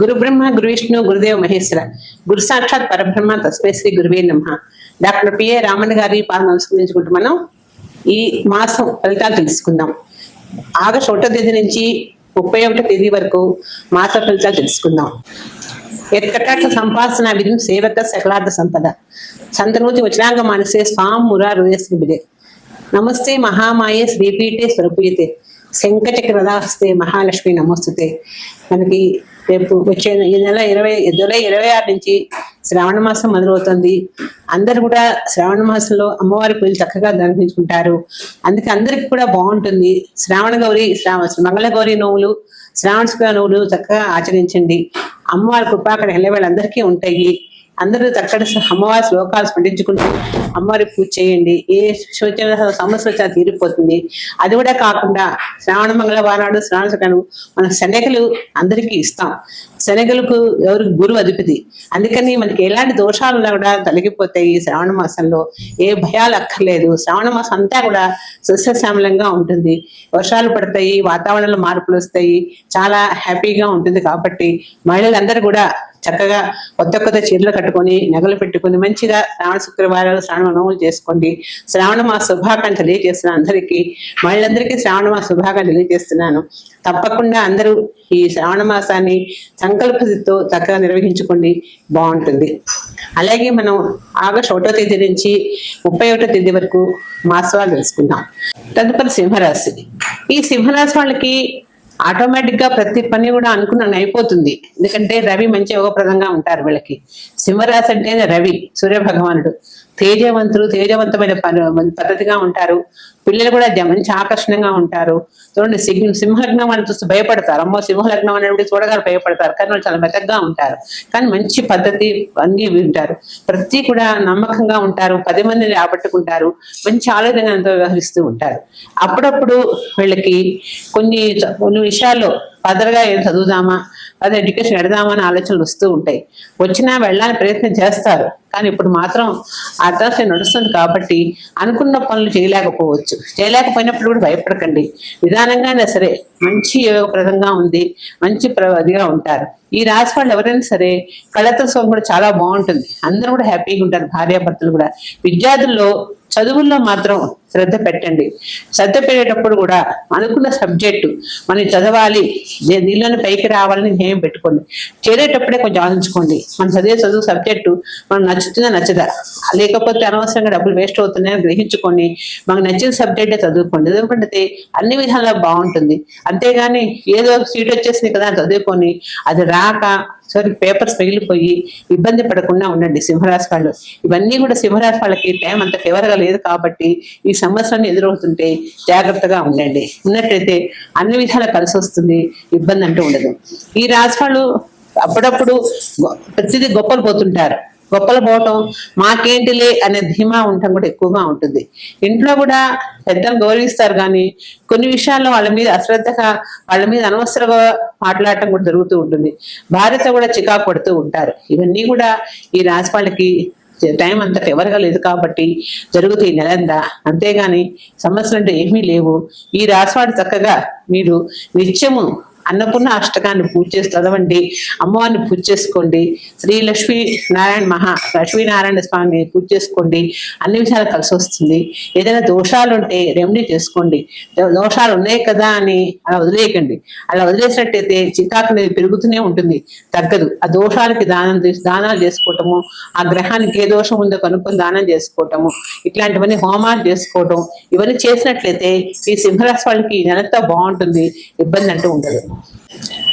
గురు బ్రహ్మ గురు విష్ణు గురుదేవ మహేశ్వర. గురు సాక్షాత్ పరబ్రహ్మ తస్మై శ్రీ గురువే నమ. డాక్టర్ పిఏ రామన్ గారి పాలన అనుసరించుకుంటూ మనం ఈ మాసం ఫలితాలు తెలుసుకుందాం. ఆగస్టు ఒకటో తేదీ నుంచి ముప్పై ఒకటో తేదీ వరకు మాస ఫలితాలు తెలుసుకుందాం. ఎక్కటాట సంపాసన విధం సేవక సకలార్థ సంపద. సంతనూతి వచనాంగ మానసే స్వాం మురా హృదయశ్రీ నమస్తే మహామాయే శ్రీపీఠే స్వరూపీయతే. శంకచక్రదాస్తే మహాలక్ష్మి నమోస్తుతే. మనకి రేపు వచ్చే ఈ నెల ఇరవై జూలై ఇరవై ఆరు నుంచి శ్రావణ మాసం మొదలవుతుంది. అందరు కూడా శ్రావణ మాసంలో అమ్మవారి పూజలు చక్కగా దర్శించుకుంటారు అందుకే అందరికి కూడా బాగుంటుంది. శ్రావణ గౌరి శ్రావ మంగళ గౌరి నోవులు శ్రావణ శుక్ర నోవులు చక్కగా ఆచరించండి. అమ్మవారి కృపాకడ కృపాకర వాళ్ళందరికీ ఉంటాయి. అందరూ అక్కడ అమ్మవారి శ్లోకాలు స్మరించుకుంటూ అమ్మవారి పూజ చేయండి. ఏ శోచన సమస్య వచ్చినా తీరిపోతుంది. అది కూడా కాకుండా శ్రావణ మంగళవారం నాడు శ్రావణ శుక్రను మన శనగలు అందరికీ ఇస్తాం. శనగలకు ఎవరు గురువు అధిపతి. అందుకని మనకి ఎలాంటి దోషాలు కూడా తొలగిపోతాయి ఈ శ్రావణ మాసంలో. ఏ భయాలు అక్కర్లేదు. శ్రావణ మాసం అంతా కూడా సస్యశ్యామలంగా ఉంటుంది. వర్షాలు పడతాయి వాతావరణంలో మార్పులు వస్తాయి. చాలా హ్యాపీగా ఉంటుంది కాబట్టి మహిళలందరూ కూడా చక్కగా కొత్త కొత్త చీరలు కట్టుకొని నగలు పెట్టుకొని మంచిగా శ్రావణ శుక్రవారాలు శ్రావణ నోములు చేసుకోండి. శ్రావణ మాస శుభాకాంక్షలు తెలియజేస్తున్నాను అందరికీ మహిళలందరికీ శ్రావణ మాస శుభాకాంక్షలు తెలియజేస్తున్నాను. తప్పకుండా అందరూ ఈ శ్రావణ మాసాన్ని సంకల్పతో చక్కగా నిర్వహించుకోండి. బాగుంటుంది. అలాగే మనం ఆగస్టు ఒకటో తేదీ నుంచి ముప్పై ఒకటో తేదీ వరకు మాసాలు తెలుసుకుందాం. తదుపరి సింహరాశి. ఈ సింహరాశి వాళ్ళకి ఆటోమేటిక్గా ప్రతి పని కూడా అనుకున్న అయిపోతుంది. ఎందుకంటే రవి మంచి యోగప్రదంగా ఉంటారు వీళ్ళకి. సింహరాశి అంటే రవి సూర్య భగవానుడు తేజవంతులు తేజవంతమైన పద్ధతిగా ఉంటారు. పిల్లలు కూడా మంచి ఆకర్షణంగా ఉంటారు. చూడండి సింహ సింహలగ్నం అని చూస్తే భయపడతారు. అమ్మో సింహలగ్నం అనేది చూడగానే భయపడతారు. కానీ వాళ్ళు చాలా మెతగ్గా ఉంటారు. కానీ మంచి పద్ధతి అన్ని ఉంటారు ప్రతి కూడా నమ్మకంగా ఉంటారు. పది మందిని ఆపట్టుకుంటారు. మంచి ఆలోచనతో వ్యవహరిస్తూ ఉంటారు. అప్పుడప్పుడు వీళ్ళకి కొన్ని కొన్ని విషయాల్లో పదరగా ఏం చదువుదామా? అదే ఎడ్యుకేషన్ ఎడదామా అనే ఆలోచనలు వస్తూ ఉంటాయి. వచ్చినా వెళ్ళాలని ప్రయత్నం చేస్తారు. కానీ ఇప్పుడు మాత్రం అదృష్టం నడుస్తుంది కాబట్టి అనుకున్న పనులు చేయలేకపోవచ్చు. చేయలేకపోయినప్పుడు కూడా భయపడకండి. నిదానంగానే సరే మంచి యోగప్రదంగా ఉంది మంచి ప్రగతిగా ఉంటారు. ఈ రాశి వాళ్ళు ఎవరైనా సరే కళతో కూడా చాలా బాగుంటుంది. అందరూ కూడా హ్యాపీగా ఉంటారు భార్యాభర్తలు కూడా. విద్యార్థుల్లో చదువుల్లో మాత్రం శ్రద్ధ పెట్టండి. శ్రద్ధ పెట్టేటప్పుడు కూడా అనుకున్న సబ్జెక్టు మనం చదవాలి దే- దీనిలోనే పైకి రావాలని ధ్యేయం పెట్టుకోండి. చేరేటప్పుడే కొంచెం ఆలోచించుకోండి. మనం చదివే చదువు సబ్జెక్టు మనం నచ్చుతుందా నచ్చదా? లేకపోతే అనవసరంగా డబ్బులు వేస్ట్ అవుతున్నాయని గ్రహించుకొని మనకు నచ్చిన సబ్జెక్టే చదువుకోండి. చదువుకుంటే అన్ని విధాలుగా బాగుంటుంది. అంతేగాని ఏదో సీట్ వచ్చేసింది కదా అని చదువుకొని అది రా రాక సరే పేపర్స్ మిగిలిపోయి ఇబ్బంది పడకుండా ఉండండి సింహరాశి వాళ్ళు ఇవన్నీ కూడా సింహరాశి వాళ్ళకి టైం అంత ఫేవర్గా లేదు కాబట్టి ఈ సంవత్సరాన్ని ఎదురవుతుంటే జాగ్రత్తగా ఉండండి. ఉన్నట్టయితే అన్ని విధాల కలిసి వస్తుంది ఇబ్బంది అంటూ ఉండదు. ఈ రాశి వాళ్ళు అప్పుడప్పుడు గొ- ప్రతిదీ గొప్పలు పోతుంటారు. గొప్పలు పోవటం మాకేంటిలే అనే ధీమా ఉండటం కూడా ఎక్కువగా ఉంటుంది. ఇంట్లో కూడా పెద్దలు గౌరవిస్తారు కానీ కొన్ని విషయాల్లో వాళ్ళ మీద అశ్రద్ధగా వాళ్ళ మీద అనవసరంగా మాట్లాడటం కూడా జరుగుతూ ఉంటుంది. భార్యతో కూడా చికాకు పడుతూ ఉంటారు. ఇవన్నీ కూడా ఈ రాశి వాళ్ళకి టైం అంత ఫేవర్గా లేదు కాబట్టి జరుగుతాయి నెలంతా. అంతేగాని సమస్యలు అంటే ఏమీ లేవు. ఈ రాశివాడు చక్కగా మీరు నిత్యము అన్నపూర్ణ అష్టకాన్ని పూజ చేసి చదవండి. అమ్మవారిని పూజ చేసుకోండి. శ్రీ లక్ష్మీ నారాయణ మహా లక్ష్మీనారాయణ స్వామిని పూజ చేసుకోండి. అన్ని విషయాలు కలిసి వస్తుంది. ఏదైనా దోషాలు ఉంటే రెమెడీ చేసుకోండి. దోషాలు ఉన్నాయి కదా అని అలా వదిలేయకండి. అలా వదిలేసినట్టయితే చికాకు అనేది పెరుగుతూనే ఉంటుంది. తగ్గదు. ఆ దోషాలకి దానం దానాలు చేసుకోవటము ఆ గ్రహానికి ఏ దోషం ఉందో కనుక్కొని దానం చేసుకోవటము ఇట్లాంటివన్నీ హోమాలు చేసుకోవటం ఇవన్నీ చేసినట్లయితే ఈ సింహరాశి వాళ్ళకి నెలంతా బాగుంటుంది. ఇబ్బంది అంటూ ఉండదు.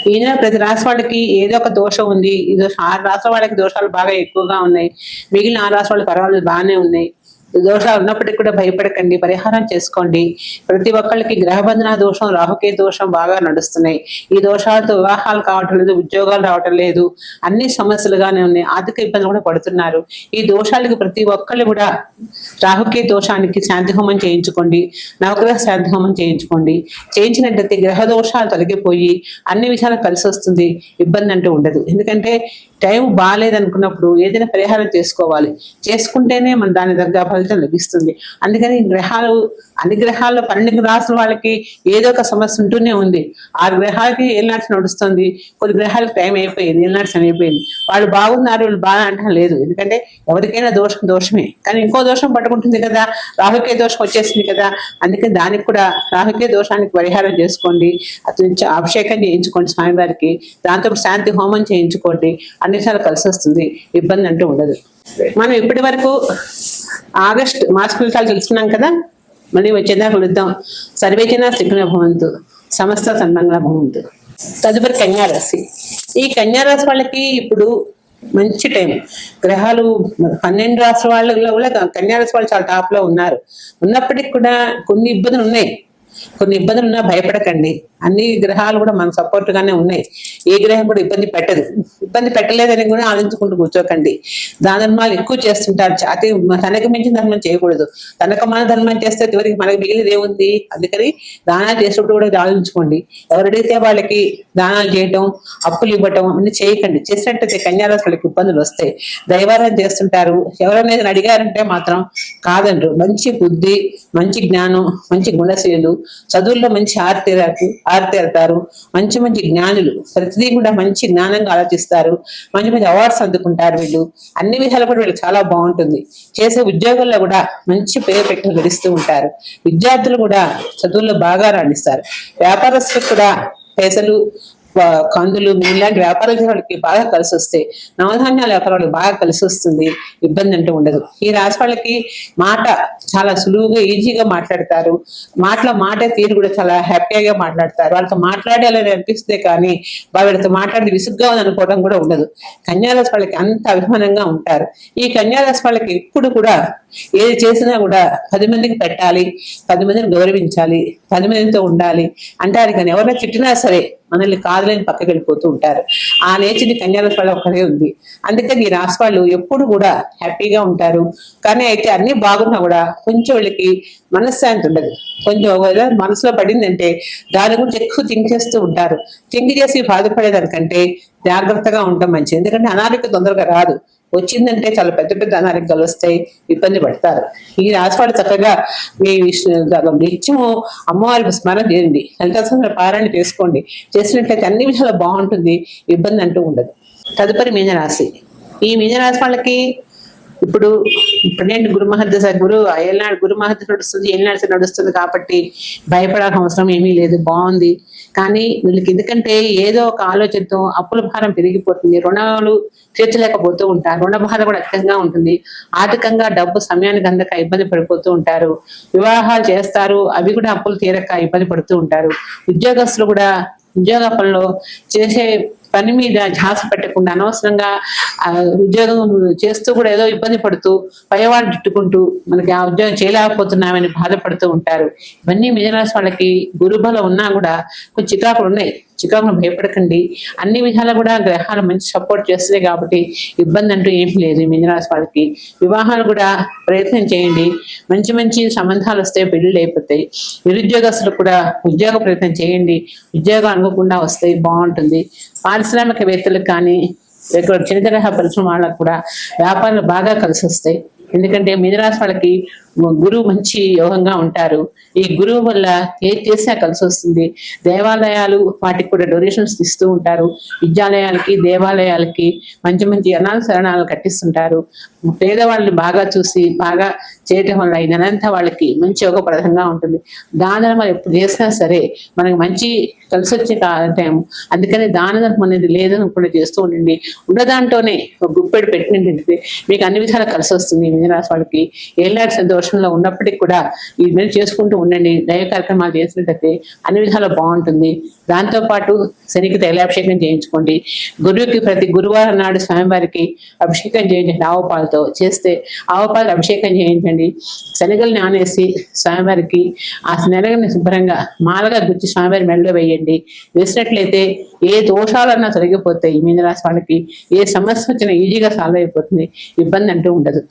ఈ నెల ప్రతి రాశి వాళ్ళకి ఏదో ఒక దోషం ఉంది. ఈ దోషం ఆరు రాష్ట్ర వాళ్ళకి దోషాలు బాగా ఎక్కువగా ఉన్నాయి. మిగిలిన ఆరు రాష్ట్ర వాళ్ళకి పర్వాలేదు బాగానే ఉన్నాయి. దోషాలు ఉన్నప్పటికీ కూడా భయపడకండి పరిహారం చేసుకోండి. ప్రతి ఒక్కళ్ళకి గ్రహబంధన దోషం రాహుకే దోషం బాగా నడుస్తున్నాయి. ఈ దోషాలతో వివాహాలు కావటం లేదు ఉద్యోగాలు రావటం లేదు అన్ని సమస్యలుగానే ఉన్నాయి ఆర్థిక ఇబ్బందులు కూడా పడుతున్నారు. ఈ దోషాలకి ప్రతి ఒక్కళ్ళు కూడా రాహుకే దోషానికి శాంతి హోమం చేయించుకోండి నవగ్రహ శాంతి హోమం చేయించుకోండి. చేయించినట్లయితే గ్రహ దోషాలు తొలగిపోయి అన్ని విషయాలు కలిసి వస్తుంది ఇబ్బంది అంటూ ఉండదు. ఎందుకంటే టైం బాగాలేదనుకున్నప్పుడు ఏదైనా పరిహారం చేసుకోవాలి. చేసుకుంటేనే మన దాని తగ్గ ఫలితం లభిస్తుంది. అందుకని గ్రహాలు అన్ని గ్రహాల్లో పన్నెండు రాసిన వాళ్ళకి ఏదో ఒక సమస్య ఉంటూనే ఉంది. ఆరు గ్రహాలకి ఏళ్ళనాటి నడుస్తుంది. కొన్ని గ్రహాలకు టైం అయిపోయింది ఏళ్ళనాటి సమయం అయిపోయింది. వాళ్ళు బాగున్నారు వీళ్ళు బాగా అంటే లేదు. ఎందుకంటే ఎవరికైనా దోషం దోషమే. కానీ ఇంకో దోషం పట్టుకుంటుంది కదా. రాహుకే దోషం వచ్చేసింది కదా. అందుకని దానికి కూడా రాహుకే దోషానికి పరిహారం చేసుకోండి. అతను అభిషేకం చేయించుకోండి స్వామివారికి. దాంతో శాంతి హోమం చేయించుకోండి. అన్ని విషయాలు కలిసి వస్తుంది ఇబ్బంది అంటూ ఉండదు. మనం ఇప్పటి వరకు ఆగస్ట్ మార్చి ఫలితాలు తెలుసుకున్నాం కదా మళ్ళీ వచ్చేదాకా కలుద్దాం. సర్వేచన శిఖున భవంతు సమస్త సన్మంగళ భవంతు. తదుపరి కన్యారాశి. ఈ కన్యారాశి వాళ్ళకి ఇప్పుడు మంచి టైం. గ్రహాలు పన్నెండు రాష్ట్ర వాళ్ళలో కూడా కన్యారాశి వాళ్ళు చాలా టాప్లో ఉన్నారు. ఉన్నప్పటికీ కూడా కొన్ని ఇబ్బందులు ఉన్నాయి. కొన్ని ఇబ్బందులు ఉన్నా భయపడకండి. అన్ని గ్రహాలు కూడా మన సపోర్ట్ గానే ఉన్నాయి. ఏ గ్రహం కూడా ఇబ్బంది పెట్టదు. ఇబ్బంది పెట్టలేదని కూడా ఆలోచించుకుంటూ కూర్చోకండి. దాని ధర్మాలు ఎక్కువ చేస్తుంటారు. అతి తనకు మించిన ధర్మం చేయకూడదు. తనకు మన ధర్మం చేస్తే చివరికి మనకి మిగిలిది ఏముంది? అందుకని దానాలు చేసేటప్పుడు కూడా ఆలోచించుకోండి ఆలోచించుకోండి. అడిగితే వాళ్ళకి దానాలు చేయటం అప్పులు ఇవ్వటం అన్ని చేయకండి. చేసినట్టయితే కన్యారాశి వాళ్ళకి ఇబ్బందులు వస్తాయి. దైవారం చేస్తుంటారు. ఎవరైనా అడిగారంటే మాత్రం కాదండ్రు. మంచి బుద్ధి మంచి జ్ఞానం మంచి గుణశీలు చదువుల్లో మంచి ఆర్తేరాకు ఆర్తేరతారు మంచి మంచి జ్ఞానులు. ప్రతిదీ కూడా మంచి జ్ఞానంగా ఆలోచిస్తారు. మంచి మంచి అవార్డ్స్ అందుకుంటారు వీళ్ళు. అన్ని విధాలు కూడా వీళ్ళు చాలా బాగుంటుంది. చేసే ఉద్యోగాల్లో కూడా మంచి పేరు పెట్టి గడిస్తూ ఉంటారు. విద్యార్థులు కూడా చదువుల్లో బాగా రాణిస్తారు. వ్యాపారస్తులు కూడా పేసలు కందులు ఇలాంటి వ్యాపారాలు చేసే వాళ్ళకి బాగా కలిసి వస్తాయి నవధాన్యాల వ్యాపారం వాళ్ళకి బాగా కలిసి వస్తుంది ఇబ్బంది అంటూ ఉండదు. ఈ రాశి వాళ్ళకి మాట చాలా సులువుగా ఈజీగా మాట్లాడతారు. మాటల మాట తీరు కూడా చాలా హ్యాపీగా మాట్లాడతారు. వాళ్ళతో మాట్లాడాలని అనిపిస్తే కానీ వాళ్ళతో మాట్లాడి విసుగ్గా ఉంది అనుకోవడం కూడా ఉండదు. కన్యారాశి వాళ్ళకి అంత అభిమానంగా ఉంటారు. ఈ కన్యారాశి వాళ్ళకి ఎప్పుడు కూడా ఏది చేసినా కూడా పది మందికి పెట్టాలి పది మందిని గౌరవించాలి పది మందితో ఉండాలి. అంటారు కానీ ఎవరైనా తిట్టినా సరే మనల్ని కాదులేని పక్కకి వెళ్ళిపోతూ ఉంటారు. ఆ నేచర్ని కన్యారాశి వాళ్ళు ఒక్కడే ఉంది. అందుకని ఈ రాశి వాళ్ళు ఎప్పుడు కూడా హ్యాపీగా ఉంటారు. కానీ అయితే అన్ని బాగున్నా కూడా కొంచెం వాళ్ళకి మనశ్శాంతి ఉండదు. కొంచెం ఒకవేళ మనసులో పడిందంటే దాని గురించి ఎక్కువ థింక్ చేస్తూ ఉంటారు. థింక్ చేసి బాధపడేదానికంటే జాగ్రత్తగా ఉండటం మంచిది. ఎందుకంటే అనారోగ్యం తొందరగా రాదు. వచ్చిందంటే చాలా పెద్ద పెద్ద అనారోగ్యాలు వస్తాయి ఇబ్బంది పడతారు. ఈ రాశివాడు చక్కగా మీ విష్ణు నిత్యము అమ్మవారి స్మరణ చేయండి. లలితాసంద్ర పారాయణ చేసుకోండి. చేసినట్లయితే అన్ని విషయాలు బాగుంటుంది ఇబ్బంది అంటూ ఉండదు. తదుపరి మీనరాశి. ఈ మీనరాశి వాళ్ళకి ఇప్పుడు ఇప్పుడేంటి గురు మహర్దశ గురు ఏళ్ళనాడు గురు మహర్దశ నడుస్తుంది ఏళ్ళనాడు నడుస్తుంది కాబట్టి భయపడాల్సిన అవసరం ఏమీ లేదు బాగుంది. కానీ వీళ్ళకి ఎందుకంటే ఏదో ఒక ఆలోచనతో అప్పుల భారం పెరిగిపోతుంది రుణాలు తీర్చలేకపోతూ ఉంటారు రుణ భారం కూడా అధికంగా ఉంటుంది ఆర్థికంగా డబ్బు సమయానికి అందక ఇబ్బంది పడిపోతూ ఉంటారు వివాహాలు చేస్తారు అవి కూడా అప్పులు తీరక ఇబ్బంది పడుతూ ఉంటారు ఉద్యోగస్తులు కూడా ఉద్యోగ పనులు చేసే పని మీద ధ్యాస పెట్టకుండా అనవసరంగా ఉద్యోగం చేస్తూ కూడా ఏదో ఇబ్బంది పడుతూ పైవాళ్ళు తిట్టుకుంటూ మనకి ఆ ఉద్యోగం చేయలేకపోతున్నామని బాధపడుతూ ఉంటారు. ఇవన్నీ మిజరాశి వాళ్ళకి గురుబలం ఉన్నా కూడా కొంచెం చికాకులు ఉన్నాయి. చికాకును భయపడకండి. అన్ని విధాలా కూడా గ్రహాలు మంచి సపోర్ట్ చేస్తాయి కాబట్టి ఇబ్బంది అంటూ ఏం లేదు మీనరాశి వాళ్ళకి వివాహాలు కూడా ప్రయత్నం చేయండి. మంచి మంచి సంబంధాలు వస్తే పెళ్ళిళ్ళు అయిపోతాయి. నిరుద్యోగస్తులు కూడా ఉద్యోగ ప్రయత్నం చేయండి. ఉద్యోగం అనుకోకుండా వస్తాయి బాగుంటుంది. పారిశ్రామికవేత్తలకు కానీ ఇక్కడ చిన్న తరహా పరిశ్రమ వాళ్ళకు కూడా వ్యాపారాలు బాగా కలిసి వస్తాయి. ఎందుకంటే మిథురాశి వాళ్ళకి గురువు మంచి యోగంగా ఉంటారు. ఈ గురువు వల్ల ఏది చేసినా కలిసి వస్తుంది. దేవాలయాలు వాటికి కూడా డొనేషన్స్ ఇస్తూ ఉంటారు. విద్యాలయాలకి దేవాలయాలకి మంచి మంచి అనాథ శరణాలు కట్టిస్తుంటారు. పేదవాళ్ళని బాగా చూసి బాగా చేయటం వల్ల ఈ వాళ్ళకి మంచి యోగప్రదంగా ఉంటుంది. దాన ధర్మాలు ఎప్పుడు చేసినా సరే మనకి మంచి కలిసి వచ్చే టైం అందుకని దాన ధర్మం అనేది లేదని కూడా చేస్తూ ఉండండి. ఉన్న దాంట్లోనే ఒక గుప్పెడు పెట్టినట్టు మీకు అన్ని విధాలు కలిసి వస్తుంది. మీనరాశి వాళ్ళకి. ఏళ్ళాడు సంతోషంలో ఉన్నప్పటికీ కూడా ఈ మీరు చేసుకుంటూ ఉండండి దయ కార్యక్రమాలు చేసినట్టయితే అన్ని విధాలు బాగుంటుంది. దాంతో పాటు శనికి తైలాభిషేకం చేయించుకోండి. గురువుకి ప్రతి గురువారం నాడు స్వామివారికి అభిషేకం చేయించండి ఆవుపాలతో చేస్తే ఆవుపాలు అభిషేకం చేయించండి. శనగలు నానేసి స్వామివారికి ఆ శనగల్ని శుభ్రంగా మాలగా గుచ్చి స్వామివారి మెడలో వేయండి. వేసినట్లయితే ఏ దోషాలన్నా తొలగిపోతాయి. మీనరాశి వాళ్ళకి ఏ సమస్య వచ్చినా ఈజీగా సాల్వ్ అయిపోతుంది. ఇబ్బంది అంటూ ఉండదు.